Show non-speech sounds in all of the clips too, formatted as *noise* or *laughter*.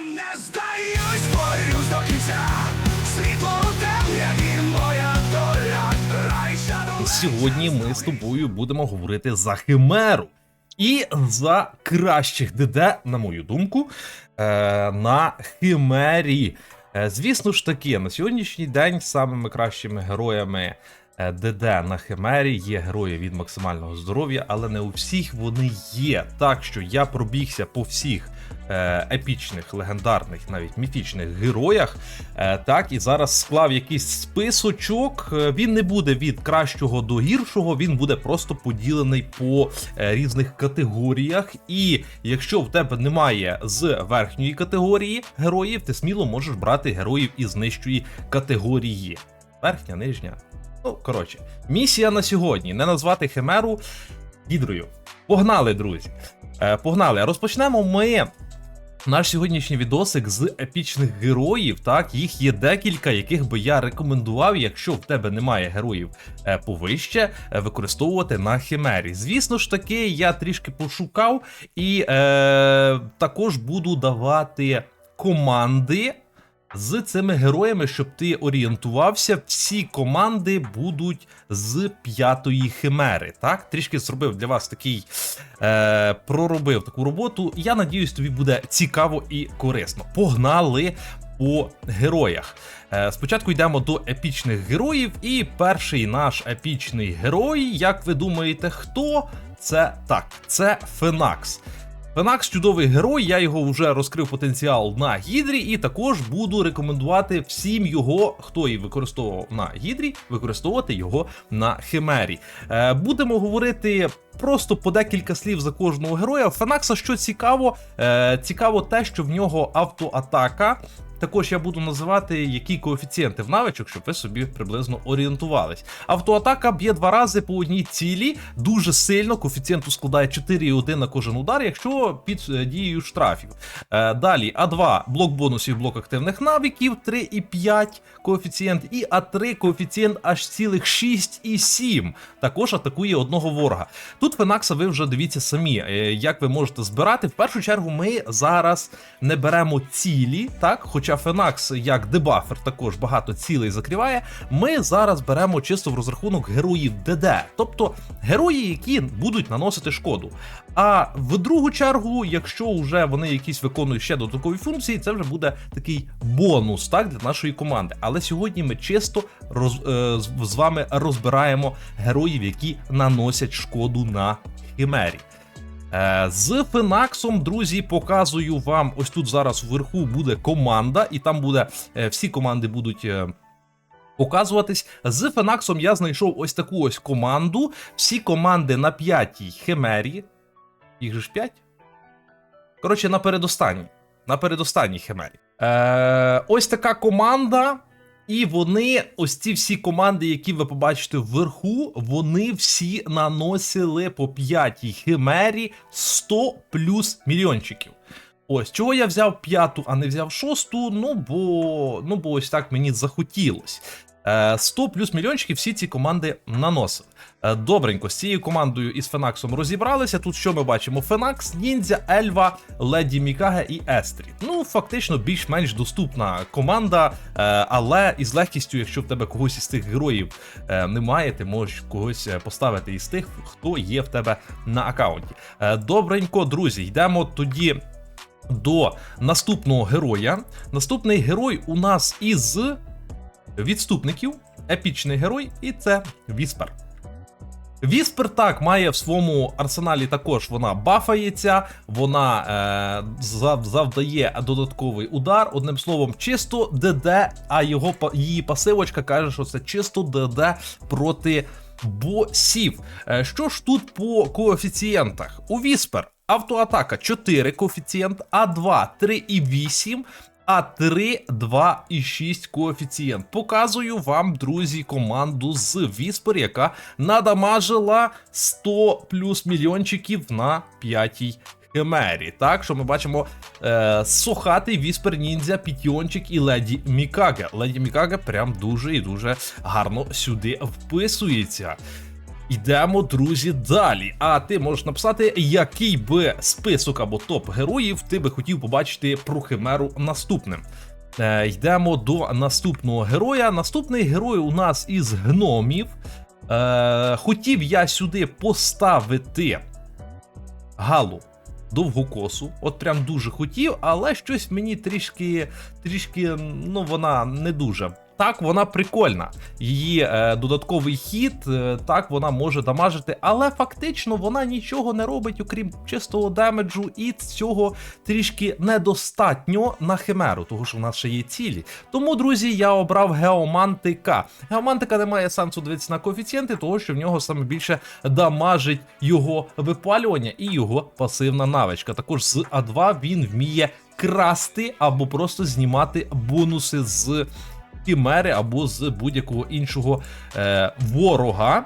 не здаюсь, борюсь до кінця. Світло темряві, моя доля. Рай shadow Сьогодні ми з тобою будемо говорити за Химеру. І за кращих ДД, на мою думку, е, на Химері. Е, Звісно ж таки, на сьогоднішній день самими кращими героями ДД на Химері є герої від максимального здоров'я, але не у всіх вони є. Так що я пробігся по всіх е, епічних, легендарних, навіть міфічних героях. Е, так, і зараз склав якийсь списочок. Е, Він не буде від кращого до гіршого, він буде просто поділений по е, різних категоріях. І якщо в тебе немає з верхньої категорії героїв, ти сміло можеш брати героїв із нижчої категорії. Верхня, нижня. Ну, коротше, місія на сьогодні не назвати Химеру гідрою. Погнали, друзі. Е, погнали. Розпочнемо ми наш сьогоднішній відосик з епічних героїв. Так, їх є декілька, яких би я рекомендував, якщо в тебе немає героїв е, повище, е, використовувати на химері. Звісно ж таки, я трішки пошукав і е, також буду давати команди. З цими героями, щоб ти орієнтувався, всі команди будуть з п'ятої химери. Так, трішки зробив для вас такий е, проробив таку роботу. Я надіюсь, тобі буде цікаво і корисно. Погнали по героях. Е, спочатку йдемо до епічних героїв, і перший наш епічний герой, як ви думаєте, хто? Це так, це Фенакс. Фенакс чудовий герой, я його вже розкрив потенціал на гідрі, і також буду рекомендувати всім його, хто і використовував на гідрі, використовувати його на химері. Е, будемо говорити просто по декілька слів за кожного героя. Фенакса що цікаво, е, цікаво те, що в нього автоатака. Також я буду називати які коефіцієнти в навичок, щоб ви собі приблизно орієнтувались. Автоатака б'є два рази по одній цілі, дуже сильно. Коефіцієнту складає 4,1 на кожен удар, якщо під е, дією штрафів. Е, далі А2 блок бонусів, блок активних навиків, 3,5 коефіцієнт, і А3 коефіцієнт аж цілих 6,7. Також атакує одного ворога. Тут Фенакса ви вже дивіться самі, е, як ви можете збирати. В першу чергу ми зараз не беремо цілі, так, хоча Фенакс як дебафер також багато цілей закриває. Ми зараз беремо чисто в розрахунок героїв ДД, тобто герої, які будуть наносити шкоду. А в другу чергу, якщо вже вони якісь виконують ще додаткові функції, це вже буде такий бонус так для нашої команди. Але сьогодні ми чисто роз, е, з- вами розбираємо героїв, які наносять шкоду на химері. Е, З Фенаксом, друзі, показую вам. Ось тут зараз вверху буде команда, і там буде е, всі команди будуть. е, Показуватись з Фенаксом я знайшов ось таку ось команду. Всі команди на п'ятій химері. Їх же ж п'ять? Коротше, на передостанній. На передостанній химері. Е, ось така команда. І вони, ось ці всі команди, які ви побачите вверху, вони всі наносили по п'ятій химері 100 плюс мільйончиків. Ось чого я взяв п'яту, а не взяв шосту. Ну бо ну бо ось так мені захотілось. Е, 100 плюс мільйончиків всі ці команди наносили. Е, Добренько, з цією командою із Фенаксом розібралися. Тут що ми бачимо? Фенакс, Ніндзя, Ельва, Леді Мікаге і Естрі. Ну, фактично, більш-менш доступна команда, е, але із легкістю, якщо в тебе когось із тих героїв е, немає, ти можеш когось е, поставити із тих, хто є в тебе на аккаунті. Е, Добренько, друзі, йдемо тоді до наступного героя. Наступний герой у нас із відступників, епічний герой, і це Віспер. Віспер так має в своєму арсеналі також вона бафається, вона е, завдає додатковий удар. Одним словом, чисто ДД, а його її пасивочка каже, що це чисто ДД проти босів. Е, що ж тут по коефіцієнтах? У Віспер автоатака 4 коефіцієнт, А2 3,8. А 3, 2 і 6 коефіцієнт. Показую вам, друзі, команду з Віспер, яка надамажила 100 плюс мільйончиків на п'ятій химері. Так, що ми бачимо е, сухатий Віспер Ніндзя, Пітіончик і Леді Мікаге. Леді Мікаге прям дуже і дуже гарно сюди вписується. Йдемо, друзі, далі. А ти можеш написати, який би список або топ героїв ти би хотів побачити про Химеру наступним. Е, йдемо до наступного героя. Наступний герой у нас із гномів. Е, хотів я сюди поставити Галу довгокосу. От прям дуже хотів, але щось мені трішки, трішки, ну вона не дуже. Так, вона прикольна. Її е, додатковий хід, е, так вона може дамажити, але фактично вона нічого не робить, окрім чистого демеджу, і цього трішки недостатньо на химеру, тому що в нас ще є цілі. Тому, друзі, я обрав Геомантика. Геомантика не має сенсу дивитися на коефіцієнти, того що в нього саме більше дамажить його випалювання і його пасивна навичка. Також з А2 він вміє красти або просто знімати бонуси з хімери або з будь-якого іншого е, ворога.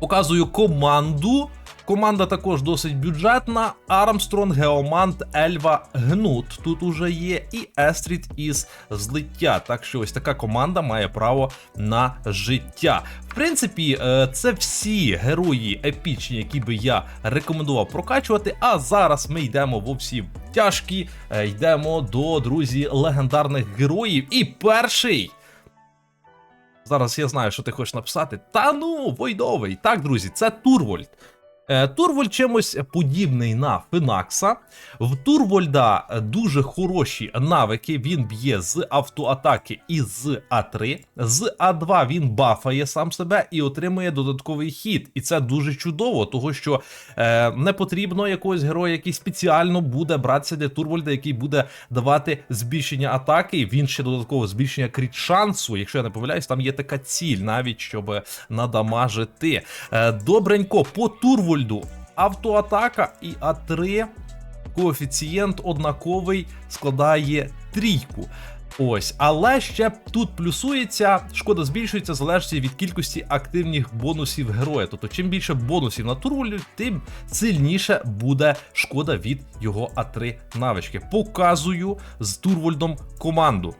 Показую команду. Команда також досить бюджетна. Армстронг, Геомант, Ельва, Гнут. Тут уже є і Естріт із злиття. Так що ось така команда має право на життя. В принципі, е, це всі герої епічні, які би я рекомендував прокачувати. А зараз ми йдемо во всі тяжкі, е, йдемо до друзі легендарних героїв. І перший. Зараз я знаю, що ти хочеш написати. Та ну, Войдовий. Так, друзі, це Турвольд. Е, Турвольд чимось подібний на Фенакса. В Турвольда дуже хороші навики. Він б'є з автоатаки і з А3. З А2 він бафає сам себе і отримує додатковий хід. І це дуже чудово, тому що е, не потрібно якогось героя, який спеціально буде братися для Турвольда, який буде давати збільшення атаки. Він ще додатково збільшення кріт шансу. Якщо я не помиляюсь, там є така ціль, навіть щоб надамажити. Е, добренько, по Турвольду автоатака і А3 коефіцієнт однаковий складає трійку. Ось, але ще тут плюсується, шкода збільшується в залежності від кількості активних бонусів героя. Тобто, чим більше бонусів на турволі, тим сильніше буде шкода від його А3 навички. Показую з Турвольдом команду.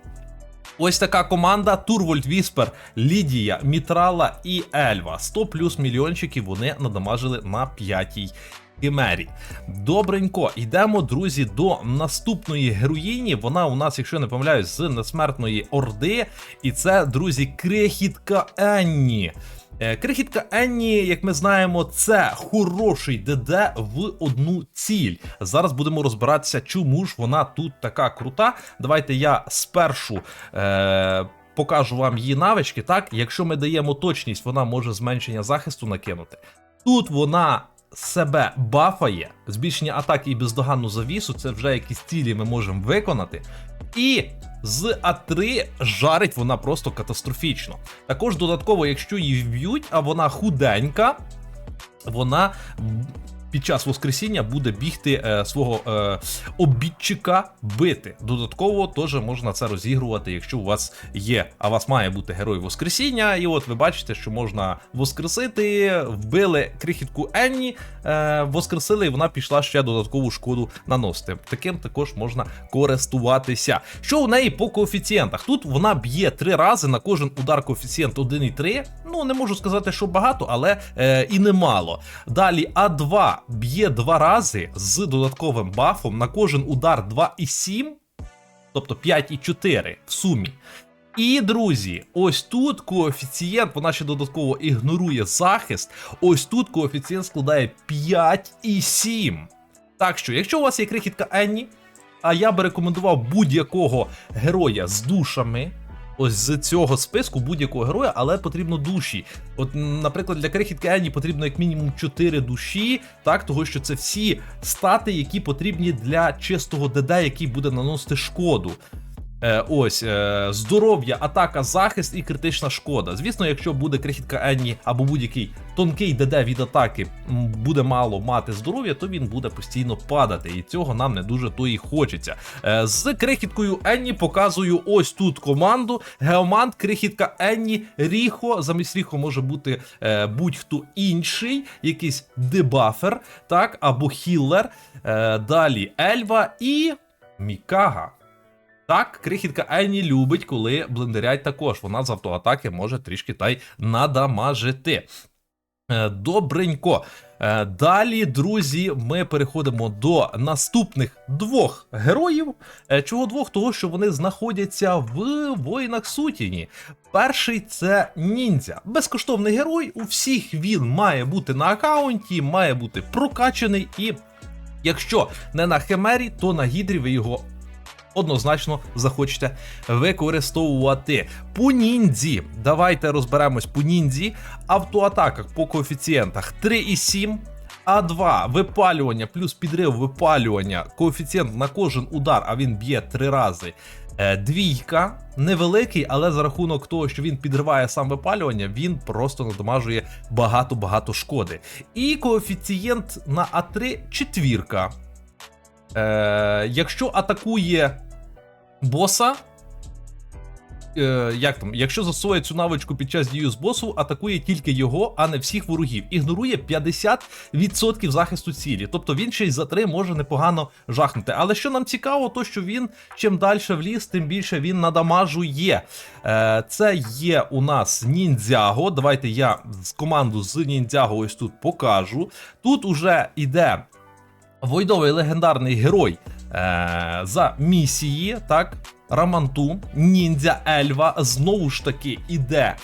Ось така команда Турвольд Віспер, Лідія, Мітрала і Ельва. 100 плюс мільйончиків вони надамажили на п'ятій кімері. Добренько, йдемо, друзі, до наступної героїні. Вона у нас, якщо не помиляюсь, з несмертної Орди. І це, друзі, крихітка Енні. Е, Крихітка Енні, як ми знаємо, це хороший ДД в одну ціль. Зараз будемо розбиратися, чому ж вона тут така крута. Давайте я спершу. Е- Покажу вам її навички. Так, якщо ми даємо точність, вона може зменшення захисту накинути. Тут вона себе бафає, збільшення атаки і бездоганну завісу. Це вже якісь цілі ми можемо виконати. І з А3 жарить вона просто катастрофічно. Також додатково, якщо її вб'ють, а вона худенька, вона під час воскресіння буде бігти е, свого е, обідчика бити. Додатково теж можна це розігрувати, якщо у вас є, а у вас має бути герой Воскресіння. І от ви бачите, що можна воскресити, вбили крихітку Енні, е, воскресили, і вона пішла ще додаткову шкоду наносити. Таким також можна користуватися. Що у неї по коефіцієнтах? Тут вона б'є три рази на кожен удар коефіцієнт 1,3. Ну не можу сказати, що багато, але е, і немало. Далі А2 б'є два рази з додатковим бафом на кожен удар 2,7, тобто 5,4 в сумі. І, друзі, ось тут коефіцієнт, вона ще додатково ігнорує захист. Ось тут коефіцієнт складає 5,7. Так що, якщо у вас є крихітка Енні, а я би рекомендував будь-якого героя з душами. Ось з цього списку будь-якого героя, але потрібно душі. От, наприклад, для крихітки Ені потрібно як мінімум 4 душі, так, того що це всі стати, які потрібні для чистого ДД, який буде наносити шкоду. Е, ось е, здоров'я, атака, захист і критична шкода. Звісно, якщо буде крихітка Енні або будь-який тонкий ДД від атаки буде мало мати здоров'я, то він буде постійно падати. І цього нам не дуже то і хочеться. Е, з крихіткою Енні показую ось тут команду. Геомант, крихітка Енні, Ріхо. Замість Ріхо може бути будь-хто інший, якийсь дебафер, так, або хіллер. Далі Ельва і Мікага. Так, крихітка Енні любить, коли блендерять також. Вона з автоатаки може трішки та й надамажити. Е, Добренько. Е, Далі, друзі, ми переходимо до наступних двох героїв. Е, Чого двох? Того, що вони знаходяться в воїнах сутіні. Перший це ніндзя. Безкоштовний герой. У всіх він має бути на аккаунті, має бути прокачаний. І якщо не на химері, то на гідрі ви його однозначно захочете використовувати. По ніндзі. Давайте розберемось по ніндзі. Автоатаках по коефіцієнтах 3,7. А2 випалювання плюс підрив випалювання. Коефіцієнт на кожен удар, а він б'є три рази. Е, Двійка невеликий, але за рахунок того, що він підриває сам випалювання, він просто надамажує багато-багато шкоди. І коефіцієнт на А3 четвірка. Е, якщо атакує боса. Е, як там, якщо засовує цю навичку під час дію з босу, атакує тільки його, а не всіх ворогів. Ігнорує 50% захисту цілі. Тобто він ще й за 3 може непогано жахнути. Але що нам цікаво, то що він чим далі в ліс, тим більше він надамажує. Е, це є у нас ніндзяго. Давайте я з команду з ніндзяго ось тут покажу. Тут уже іде Войдовий легендарний герой е, за місії, так, Раманту, ніндзя Ельва. Знову ж таки іде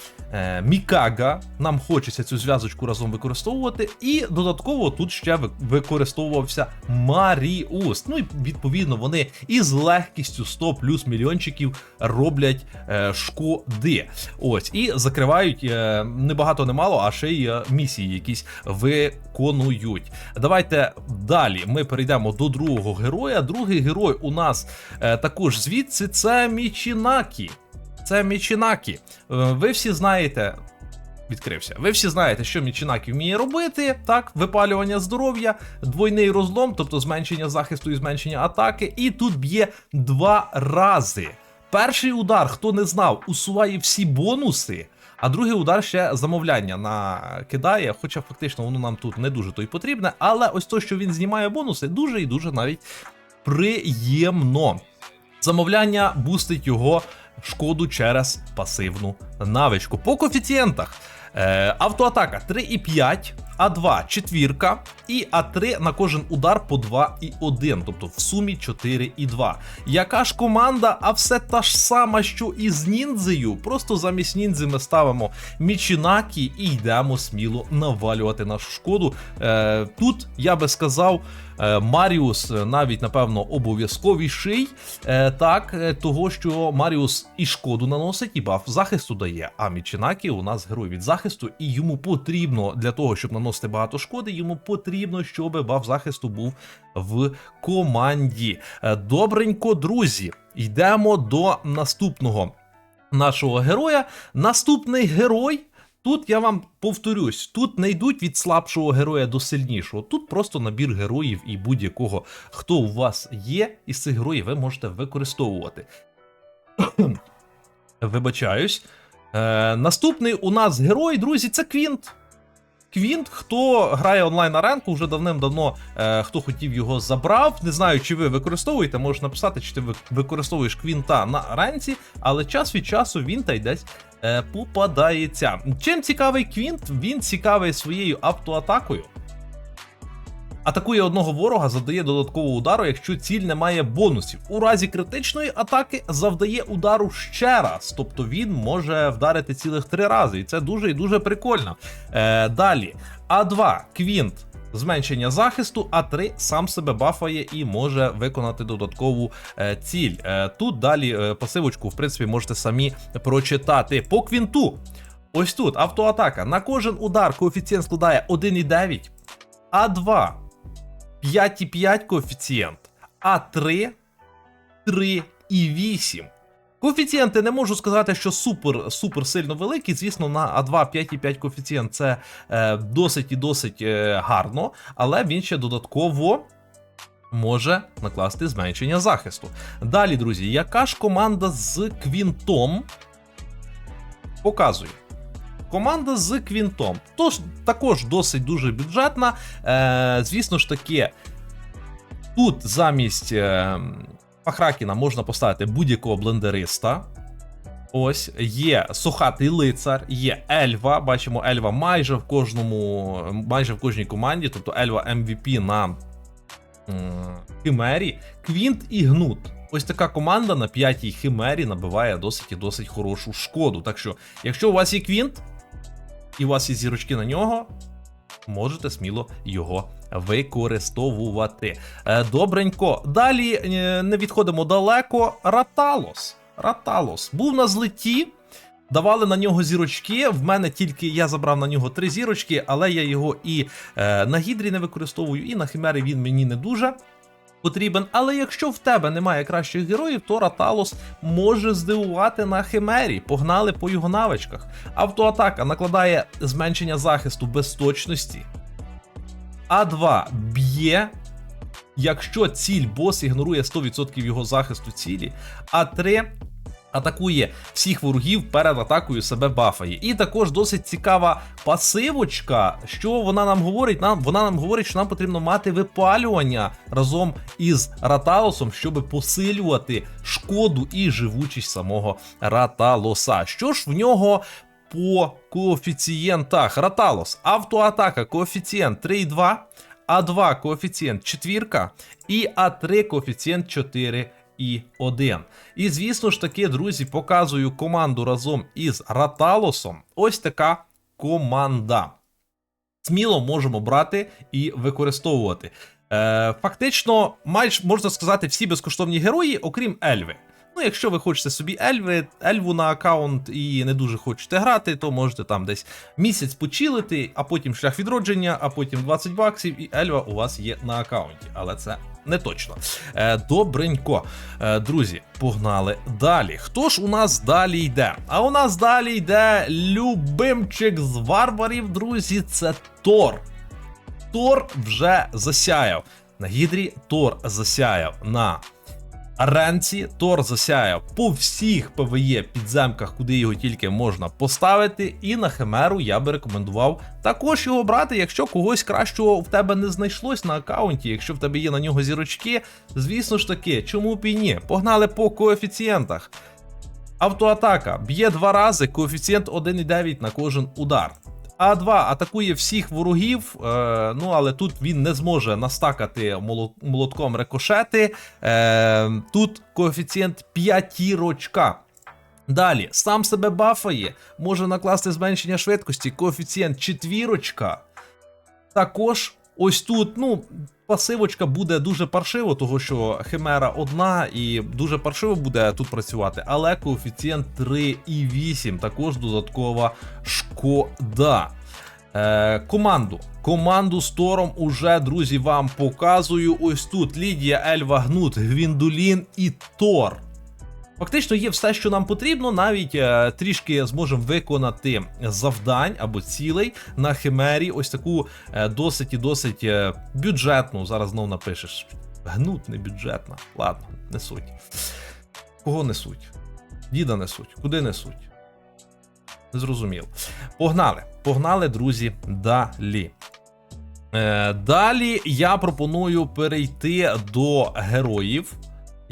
Мікага. Нам хочеться цю зв'язочку разом використовувати. І додатково тут ще використовувався Маріус. Ну і відповідно вони із легкістю 100 плюс мільйончиків роблять е, шкоди. Ось і закривають е, не багато не мало, а ще й е, місії якісь виконують. Давайте далі ми перейдемо до другого героя. Другий герой у нас е, також звідси це Мічінакі. Це Мічінакі. Е, ви всі знаєте. Відкрився. Ви всі знаєте, що Мічінакі вміє робити. Так, випалювання здоров'я, двойний розлом, тобто зменшення захисту і зменшення атаки. І тут б'є два рази. Перший удар, хто не знав, усуває всі бонуси. А другий удар ще замовляння накидає, хоча фактично воно нам тут не дуже то й потрібне. Але ось то, що він знімає бонуси, дуже і дуже навіть приємно. Замовляння бустить його шкоду через пасивну навичку. По коефіцієнтах. Е, автоатака 3,5, А2 четвірка і А3 на кожен удар по 2,1, тобто в сумі 4,2. Яка ж команда, а все та ж сама, що і з ніндзею. Просто замість ніндзи ми ставимо Мічінакі і йдемо сміло навалювати нашу шкоду. Е, тут я би сказав. Е, Маріус е, навіть напевно обов'язковіший, е, так того, що Маріус і шкоду наносить, і баф захисту дає. А Мічінакі у нас герой від захисту, і йому потрібно для того, щоб наносити багато шкоди, йому потрібно, щоб баф захисту був в команді. Добренько, друзі, йдемо до наступного нашого героя. Наступний герой. Тут я вам повторюсь, тут не йдуть від слабшого героя до сильнішого. Тут просто набір героїв і будь-якого, хто у вас є, із цих героїв ви можете використовувати. *coughs* Вибачаюсь. Е, наступний у нас герой, друзі, це Квінт. Квінт, хто грає онлайн на ренку, вже давним-давно е, хто хотів його забрав. Не знаю, чи ви використовуєте, можеш написати, чи ти використовуєш Квінта на ренці, але час від часу він та й десь е, попадається. Чим цікавий Квінт? Він цікавий своєю автоатакою. Атакує одного ворога, завдає додаткового удару, якщо ціль не має бонусів. У разі критичної атаки завдає удару ще раз, тобто він може вдарити цілих три рази, і це дуже і дуже прикольно. Е, далі, А2 Квінт. Зменшення захисту, А3 сам себе бафає і може виконати додаткову е, ціль. Е, тут далі е, пасивочку, в принципі, можете самі прочитати. По квінту. Ось тут автоатака. На кожен удар коефіцієнт складає 1,9. А2 5,5 коефіцієнт, А3 3,8. Коефіцієнти не можу сказати, що супер супер сильно великі. Звісно, на А2 5,5 коефіцієнт це е, досить і досить е, гарно, але він ще додатково може накласти зменшення захисту. Далі, друзі, яка ж команда з квінтом показує? Команда з Квінтом. Тож також досить дуже бюджетна. Е, звісно ж таки, тут замість е, Пахракіна можна поставити будь-якого блендериста. Ось є сухатий лицар, є Ельва. Бачимо, Ельва майже в кожному, майже в кожній команді, тобто Ельва MVP на м, Химері, Квінт і Гнут. Ось така команда на п'ятій Химері набиває досить і досить хорошу шкоду. Так що, якщо у вас є Квінт, і у вас є зірочки на нього, можете сміло його використовувати. Е, Добренько. Далі е, не відходимо далеко. Раталос. Раталос був на злеті. Давали на нього зірочки. В мене тільки я забрав на нього три зірочки, але я його і е, на гідрі не використовую, і на химері він мені не дуже потрібен. Але якщо в тебе немає кращих героїв, то Раталос може здивувати на химері. Погнали по його навичках. Автоатака накладає зменшення захисту без точності. А2 б'є, якщо ціль бос ігнорує 100% його захисту цілі. А3 атакує всіх ворогів перед атакою себе бафає. І також досить цікава пасивочка. Що вона нам говорить? Нам вона нам говорить, що нам потрібно мати випалювання разом із Раталосом, щоб посилювати шкоду і живучість самого Раталоса. Що ж в нього по коефіцієнтах? Раталос, автоатака, коефіцієнт 3,2. А2 коефіцієнт 4 і А3 коефіцієнт 4 і 1. І звісно ж таки, друзі, показую команду разом із Раталосом. Ось така команда. Сміло можемо брати і використовувати. Е, фактично, майже можна сказати, всі безкоштовні герої, окрім Ельви. Ну, якщо ви хочете собі Ельви, Ельву на аккаунт і не дуже хочете грати, то можете там десь місяць почилити, а потім шлях відродження, а потім 20 баксів, і Ельва у вас є на аккаунті. Але це не точно. Е, добренько. Е, друзі, погнали далі. Хто ж у нас далі йде? А у нас далі йде любимчик з варварів, друзі, це Тор. Тор вже засяяв. На гідрі Тор засяяв на Аренці. Тор засяяв по всіх ПВЕ підземках, куди його тільки можна поставити. І на Химеру я би рекомендував також його брати, якщо когось кращого в тебе не знайшлось на аккаунті, якщо в тебе є на нього зірочки, звісно ж таки, чому б і ні? Погнали по коефіцієнтах. Автоатака б'є два рази, коефіцієнт 1,9 на кожен удар. А2 атакує всіх ворогів, е, ну але тут він не зможе настакати молотком рикошети. Е, тут коефіцієнт п'ятірочка. Далі, сам себе бафає, може накласти зменшення швидкості, коефіцієнт четвірочка. Також ось тут, ну, пасивочка буде дуже паршиво, того що Химера одна і дуже паршиво буде тут працювати, але коефіцієнт 3,8 також додаткова шкода. Е, команду. Команду з Тором уже, друзі, вам показую. Ось тут Лідія, Ельва, Гнут, Гвіндулін і Тор. Фактично є все, що нам потрібно, навіть е, трішки зможемо виконати завдань або цілей на химері. Ось таку е, досить і досить е, бюджетну. Зараз знов напишеш. Гнут не бюджетна. Ладно, не суть. Кого несуть? Діда несуть. Куди несуть? Не зрозумів. Погнали. Погнали, друзі, далі. Е, далі я пропоную перейти до героїв,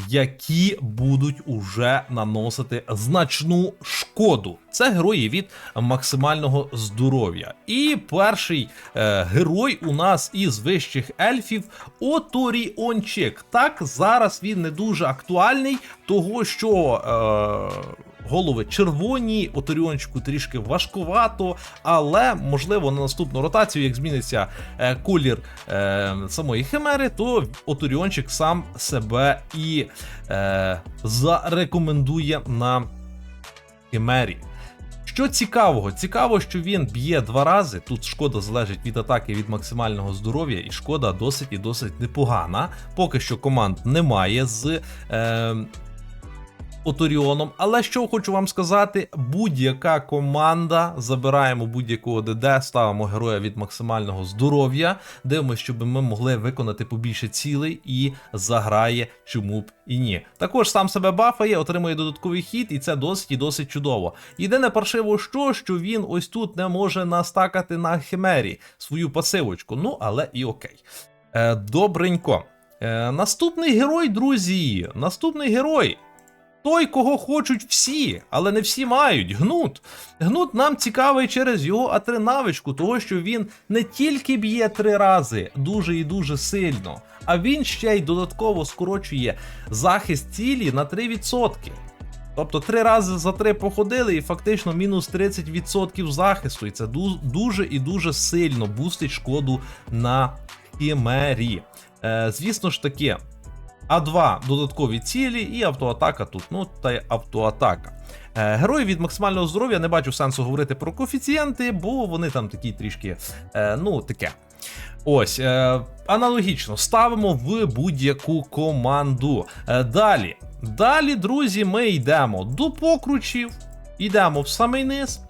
які будуть уже наносити значну шкоду. Це герої від максимального здоров'я. І перший е, герой у нас із вищих ельфів Оторіончик. Так, зараз він не дуже актуальний, того що. Е, Голови червоні, Оторіончику трішки важкувато, але можливо на наступну ротацію, як зміниться е, колір е, самої химери, то Оторіончик сам себе і е, зарекомендує на химері. Що цікавого? Цікаво, що він б'є два рази. Тут шкода залежить від атаки від максимального здоров'я, і шкода досить і досить непогана. Поки що команд немає з. Е, Оторіоном. Але що хочу вам сказати, будь-яка команда, забираємо будь-якого ДД, ставимо героя від максимального здоров'я, дивимося, щоб ми могли виконати побільше цілей і заграє, чому б і ні. Також сам себе бафає, отримує додатковий хід, і це досить і досить чудово. Єдине паршиво, що, що він ось тут не може настакати на химері свою пасивочку. Ну, але і окей. Е, добренько. Е, наступний герой, друзі. Наступний герой. Той, кого хочуть всі, але не всі мають. Гнут. Гнут нам цікавий через його А3 того що він не тільки б'є три рази дуже і дуже сильно, а він ще й додатково скорочує захист цілі на 3%. Тобто три рази за три походили і фактично мінус 30% захисту. І це дуже і дуже сильно бустить шкоду на хімері. Е, звісно ж таки, А2 додаткові цілі і автоатака тут. Ну та й автоатака. Е, Герої від максимального здоров'я не бачу сенсу говорити про коефіцієнти, бо вони там такі трішки, е, ну таке. Ось, е, аналогічно ставимо в будь-яку команду. Далі. Далі, друзі, ми йдемо до покручів, йдемо в самий низ.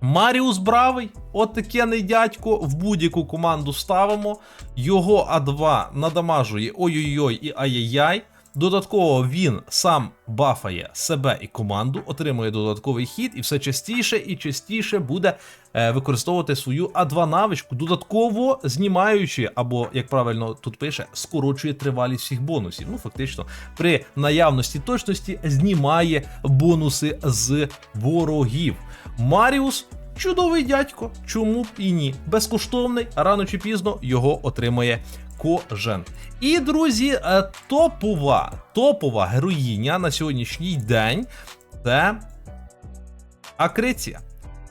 Маріус Бравий, от таке дядько, в будь-яку команду ставимо. Його А2 надамажує ой-ой-ой і ай-яй-яй. Додатково він сам бафає себе і команду, отримує додатковий хід, і все частіше і частіше буде е, використовувати свою А2 навичку, додатково знімаючи, або, як правильно тут пише, скорочує тривалість всіх бонусів. Ну, фактично, при наявності точності знімає бонуси з ворогів. Маріус. Чудовий дядько, чому б і ні? Безкоштовний, рано чи пізно його отримає кожен. І, друзі, е, топова, топова героїня на сьогоднішній день це Акриція.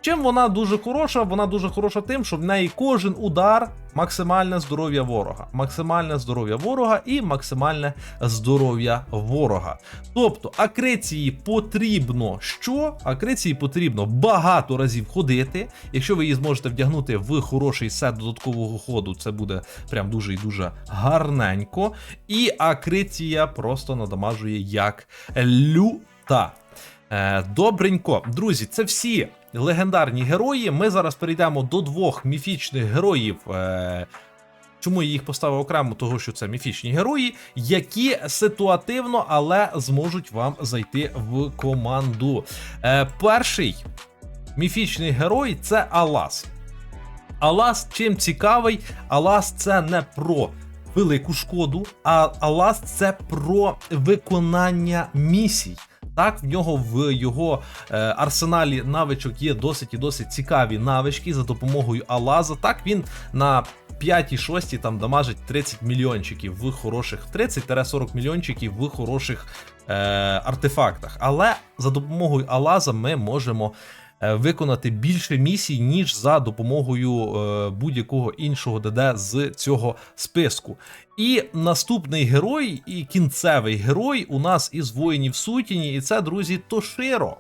Чим вона дуже хороша? Вона дуже хороша тим, що в неї кожен удар максимальне здоров'я ворога, максимальне здоров'я ворога і максимальне здоров'я ворога. Тобто акриції потрібно що? Акриції потрібно багато разів ходити. Якщо ви її зможете вдягнути в хороший сет додаткового ходу, це буде прям дуже і дуже гарненько. І акриція просто надамажує як люта. Е, Добренько, друзі, це всі легендарні герої. Ми зараз перейдемо до двох міфічних героїв. Е, Чому я їх поставив окремо? Того, що це міфічні герої, які ситуативно, але зможуть вам зайти в команду. Е, перший міфічний герой це Алас. Алас чим цікавий? Алас це не про велику шкоду, а Алас це про виконання місій. Так, в нього в його е, арсеналі навичок є досить і досить цікаві навички за допомогою Алаза. Так, він на 5-6 там дамажить 30 мільйончиків в хороших 30-40 мільйончиків в хороших е, артефактах. Але за допомогою Алаза ми можемо виконати більше місій, ніж за допомогою е, будь-якого іншого ДД з цього списку. І наступний герой, і кінцевий герой у нас із воїнів Сутіні, і це, друзі, Тоширо.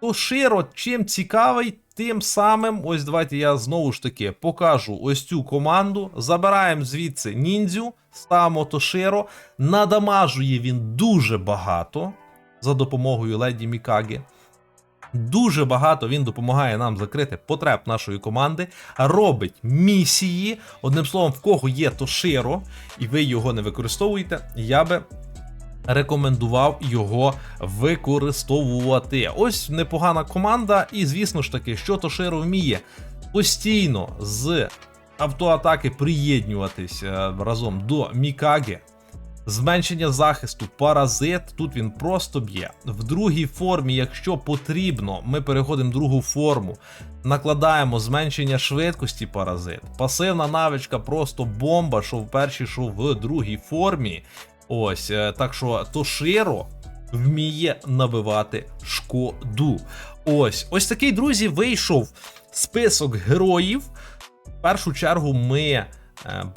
Тоширо чим цікавий, тим самим, ось давайте я знову ж таки покажу ось цю команду. Забираємо звідси ніндзю, ставимо Тоширо. Надамажує він дуже багато за допомогою леді Мікаги. Дуже багато він допомагає нам закрити потреб нашої команди, робить місії. Одним словом, в кого є Тоширо, і ви його не використовуєте, я би рекомендував його використовувати. Ось непогана команда, і звісно ж таки, що Тоширо вміє постійно з автоатаки приєднюватись е, разом до Мікаги. Зменшення захисту, паразит. Тут він просто б'є. В другій формі, якщо потрібно, ми переходимо в другу форму. Накладаємо зменшення швидкості паразит. Пасивна навичка просто бомба, що в першій, що в другій формі. Ось, е, так що Тоширо вміє набивати шкоду. Ось, ось такий, друзі, вийшов список героїв. В першу чергу ми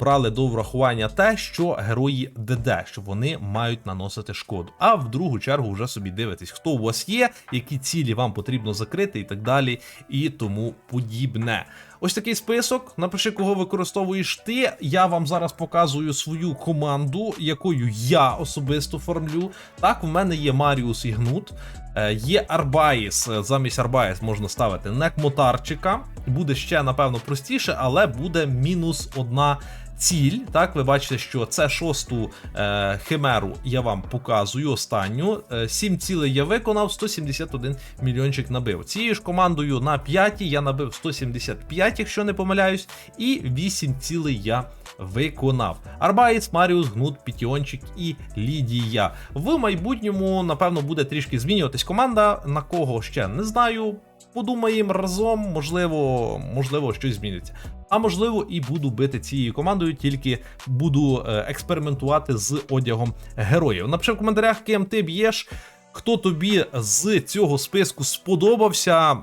брали до врахування те, що герої ДД, що вони мають наносити шкоду. А в другу чергу вже собі дивитесь, хто у вас є, які цілі вам потрібно закрити, і так далі, і тому подібне. Ось такий список. Напиши, кого використовуєш ти. Я вам зараз показую свою команду, якою я особисто формлю. Так, в мене є Маріус і Гнут. Е, Є Арбаїс. Е, Замість Арбаїс можна ставити Некмотарчика. Буде ще, напевно, простіше, але буде мінус одна ціль. Так, ви бачите, що це шосту е, химеру я вам показую. Останню. Е, 7 цілей я виконав, 171 мільйончик набив. Цією ж командою на п'ятій я набив 175, якщо не помиляюсь, і 8 цілей я виконав. Арбаїс, Маріус, Гнут, Пітіончик і Лідія. В майбутньому, напевно, буде трішки змінюватись команда. На кого ще не знаю. Подумаємо разом, можливо, можливо, щось зміниться. А можливо, і буду бити цією командою, тільки буду е, експериментувати з одягом героїв. Напиши в коментарях, ким ти б'єш, хто тобі з цього списку сподобався.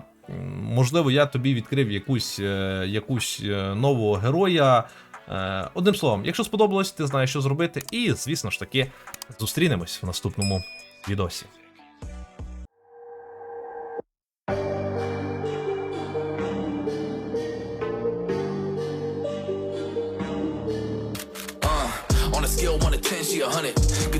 Можливо, я тобі відкрив якусь, е, якусь е, нового героя. Одним словом, якщо сподобалось, ти знаєш, що зробити. І, звісно ж таки, зустрінемось в наступному відосі.